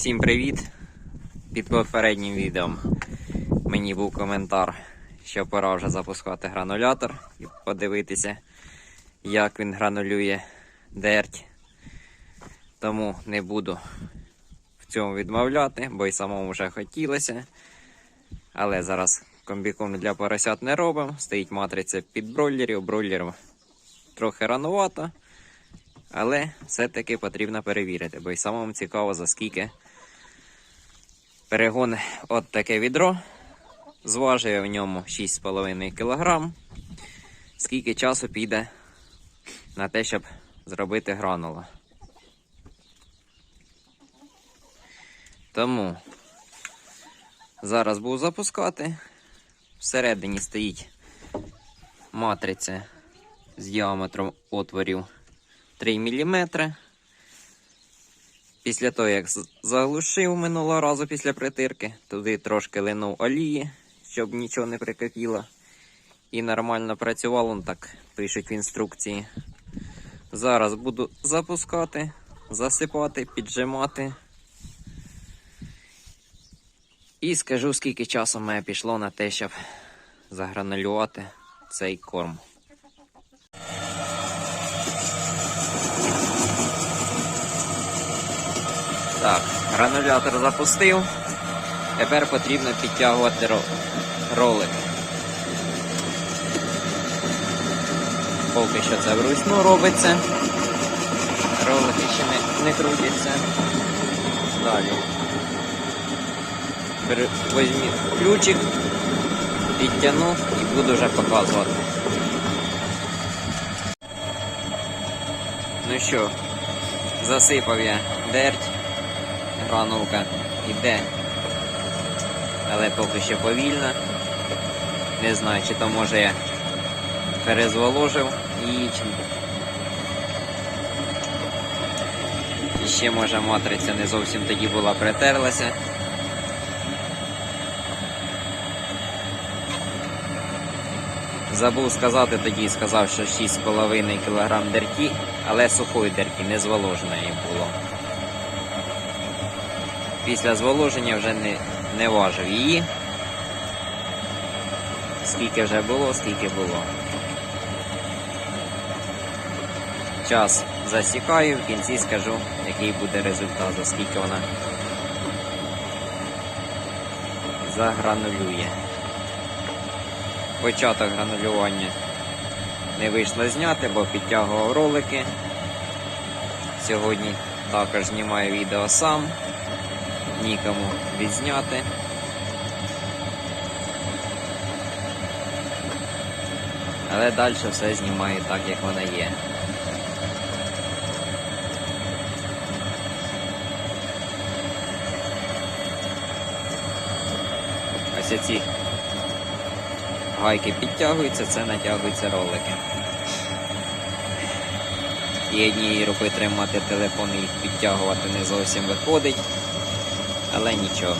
Всім привіт! Під попереднім відео мені був коментар, що пора вже запускати гранулятор і подивитися, як він гранулює дерть. Тому не буду в цьому відмовляти, бо й самому вже хотілося. Але зараз комбікорм для поросят не робимо. Стоїть матриця під бройлерів. Бройлерів трохи ранувато. Але все-таки потрібно перевірити, бо й самому цікаво, за скільки перегон от таке відро. Зважує в ньому 6,5 кг. Скільки часу піде на те, щоб зробити гранула. Тому зараз буду запускати. Всередині стоїть матриця з діаметром отворів 3 мм. Після того, як заглушив минулого разу після притирки, туди трошки линув олії, щоб нічого не прикипіло. І нормально працювало, ну так пишуть в інструкції. Зараз буду запускати, засипати, піджимати. І скажу, скільки часу мене пішло на те, щоб загранулювати цей корм. Так, гранулятор запустив. Тепер потрібно підтягувати ролик. Поки що це вручну робиться. Ролики ще не, не крутяться. Далі. Візьмі ключик, підтягну і буду вже показувати. Ну що, засипав я дерть гранулка йде, але поки що повільно. Не знаю, чи то може я перезволожив її, І ще може матриця не зовсім тоді була притерлася. Забув сказати тоді, сказав, що 6,5 кг дерті, але сухої дерті, не зволоженої було після зволоження вже не, не важив її. Скільки вже було, скільки було. Час засікаю, в кінці скажу, який буде результат, за скільки вона загранулює. Початок гранулювання не вийшло зняти, бо підтягував ролики. Сьогодні також знімаю відео сам нікому відзняти. Але далі все знімаю так, як воно є. Ось ці гайки підтягуються, це натягуються ролики. І однією рукою тримати телефон і їх підтягувати не зовсім виходить але нічого.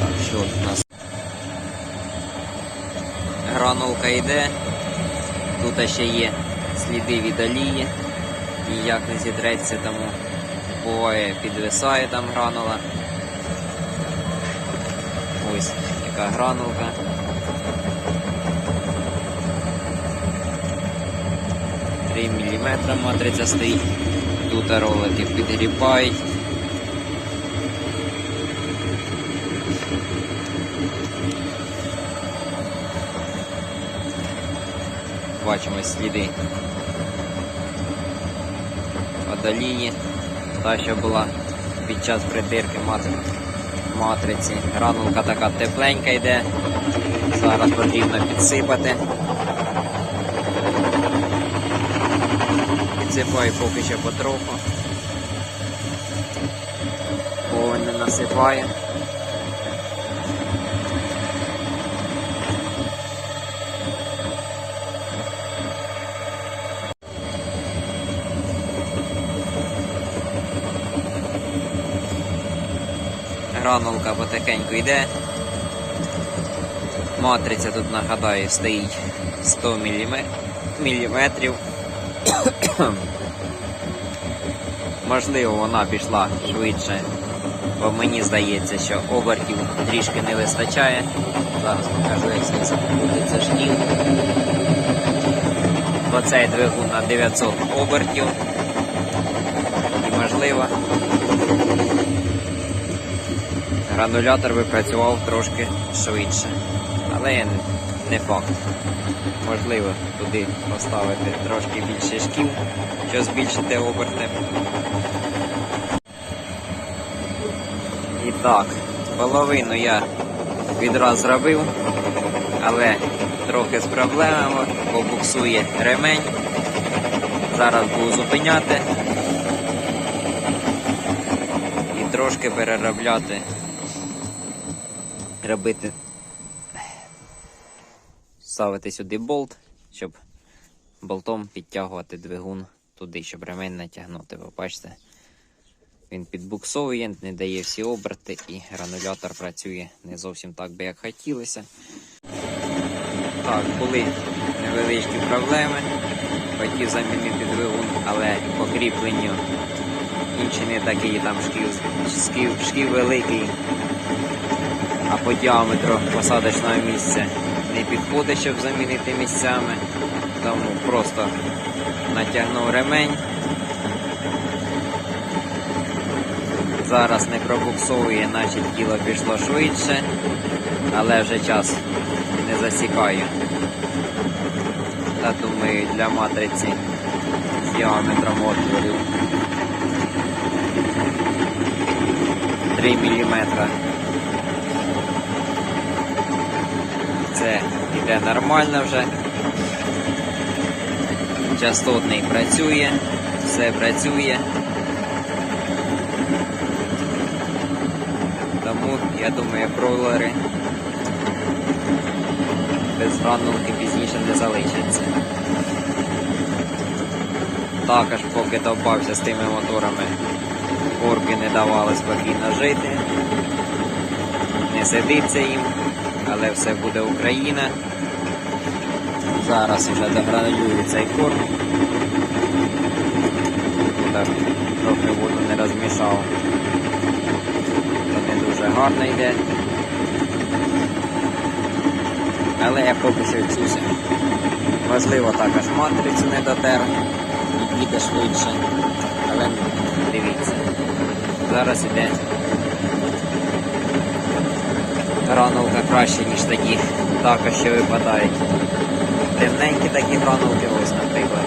Так, що у нас? Гранулка йде, тут ще є сліди від олії, ніяк не зітреться, тому буває підвисає там гранула. Ось яка гранулка. 3 мм матриця стоїть. Тут ролики підгрібають. Бачимо сліди водолії. Та, що була під час притирки матриці. Гранулка така тепленька йде. Зараз потрібно підсипати. Підсипаю поки що потроху. Бо не насипає. Гранулка потихеньку йде. Матриця тут, нагадаю, стоїть 100 мм. Можливо, вона пішла швидше, бо мені здається, що обертів трішки не вистачає. Зараз покажу, як знизу крутиться шкіл. Бо цей двигун на 900 обертів. І можливо, гранулятор би працював трошки швидше. Але не факт. Можливо, туди поставити трошки більше шкіл, що збільшити оберти. І так, половину я відразу зробив, але трохи з проблемами, бо буксує ремень. Зараз буду зупиняти і трошки переробляти, робити, ставити сюди болт, щоб болтом підтягувати двигун туди, щоб ремень натягнути. Ви бачите, він підбуксовує, не дає всі оберти і гранулятор працює не зовсім так, би як хотілося. Так, були невеличкі проблеми. Хотів замінити двигун, але по кріпленню інший не такий, там шків, шків, шків великий, а по діаметру посадочного місця не підходить, щоб замінити місцями. Тому просто натягнув ремень. Зараз не пробуксовує, наче тіло пішло швидше, але вже час не засікаю. Та думаю, для матриці з діаметром отворів 3 мм. Це йде нормально вже. Частотний працює, все працює. Тому я думаю, кролери без гранулки пізніше не залишаться. Також поки довбався з тими моторами, корки не давали спокійно жити. Не сидиться їм, але все буде Україна. Зараз вже догранулює цей корм. Так, трохи воду не розмішав. То не дуже гарно йде. Але я поки що вчуся. Можливо, також матрицю не дотер і піде швидше. Але дивіться. Зараз іде гранулка краще, ніж такі також що випадають. Темненькі такі гранулки, ось, наприклад.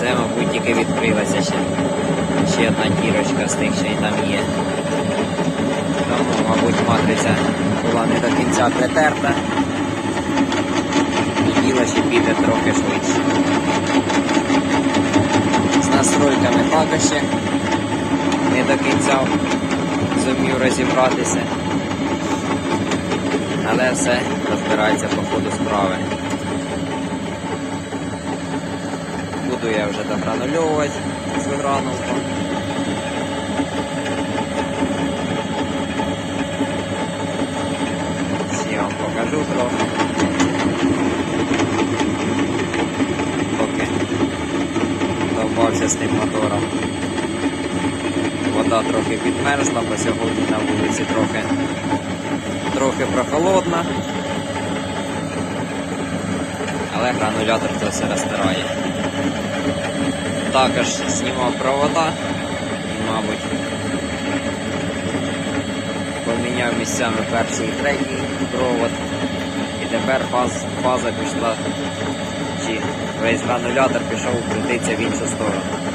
Це, мабуть, тільки відкрилася ще. Ще одна дірочка з тих, що і там є. Тому, мабуть, матриця була не до кінця притерта. І діло ще піде трохи швидше. З настройками також ще не до кінця зумів розібратися. Але все розбирається по ходу справи. Буду я вже догранульовувати цю гранулку. Я вам покажу трохи. Поки довбався з тим мотором. Вода трохи підмерзла, бо сьогодні на вулиці трохи, трохи прохолодно. Але гранулятор це все розтирає. Також знімав провода і, мабуть, поміняв місцями перший і третій провод. І тепер фаз, фаза пішла, чи весь гранулятор пішов крутитися в іншу сторону.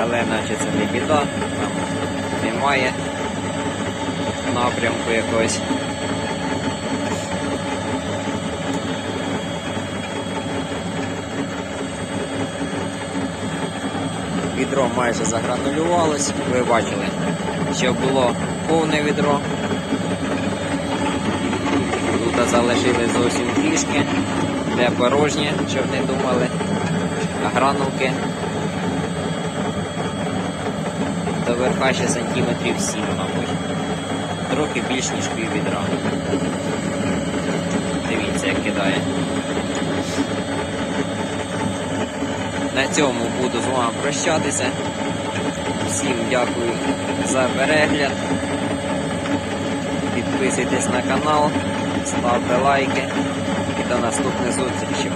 Але наче це не біда, там немає напрямку якогось. Відро майже загранулювалось, ви бачили, що було повне відро. Тут залишили зовсім трішки, де порожнє, щоб не думали, гранулки верха ще сантиметрів 7, мабуть. Трохи більш ніж пів відра. кидає. На цьому буду з вами прощатися. Всім дякую за перегляд. Підписуйтесь на канал, ставте лайки і до наступних зустрічей.